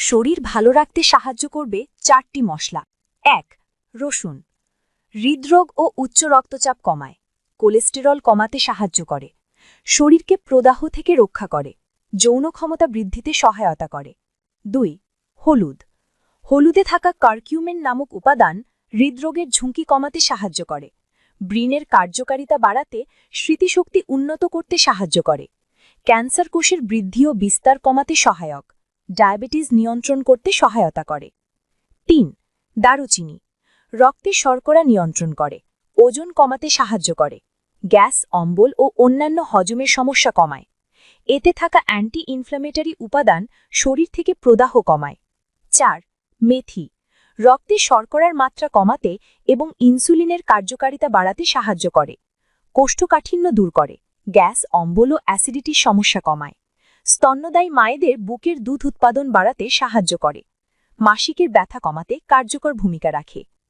শরীর ভালো রাখতে সাহায্য করবে চারটি মশলা। এক, রসুন। হৃদরোগ ও উচ্চ রক্তচাপ কমায়। কোলেস্টেরল কমাতে সাহায্য করে। শরীরকে প্রদাহ থেকে রক্ষা করে। যৌন ক্ষমতা বৃদ্ধিতে সহায়তা করে। দুই, হলুদ। হলুদে থাকা কার্কিউমেন নামক উপাদান হৃদরোগের ঝুঁকি কমাতে সাহায্য করে। ব্রিনের কার্যকারিতা বাড়াতে স্মৃতিশক্তি উন্নত করতে সাহায্য করে। ক্যান্সার কোষের বৃদ্ধি ও বিস্তার কমাতে সহায়ক। ডায়াবেটিস নিয়ন্ত্রণ করতে সহায়তা করে। তিন, দারুচিনি। রক্তে শর্করা নিয়ন্ত্রণ করে, ওজন কমাতে সাহায্য করে, গ্যাস, অম্বল ও অন্যান্য হজমের সমস্যা কমায়। এতে থাকা অ্যান্টি ইনফ্ল্যামেটারি উপাদান শরীর থেকে প্রদাহ কমায়। চার, মেথি। রক্তে শর্করার মাত্রা কমাতে এবং ইনসুলিনের কার্যকারিতা বাড়াতে সাহায্য করে। কোষ্ঠকাঠিন্য দূর করে, গ্যাস, অম্বল ও অ্যাসিডিটির সমস্যা কমায়। স্তন্যদায়ী মায়েদের বুকের দুধ উৎপাদন বাড়াতে সাহায্য করে। মাসিকের ব্যথা কমাতে কার্যকর ভূমিকা রাখে।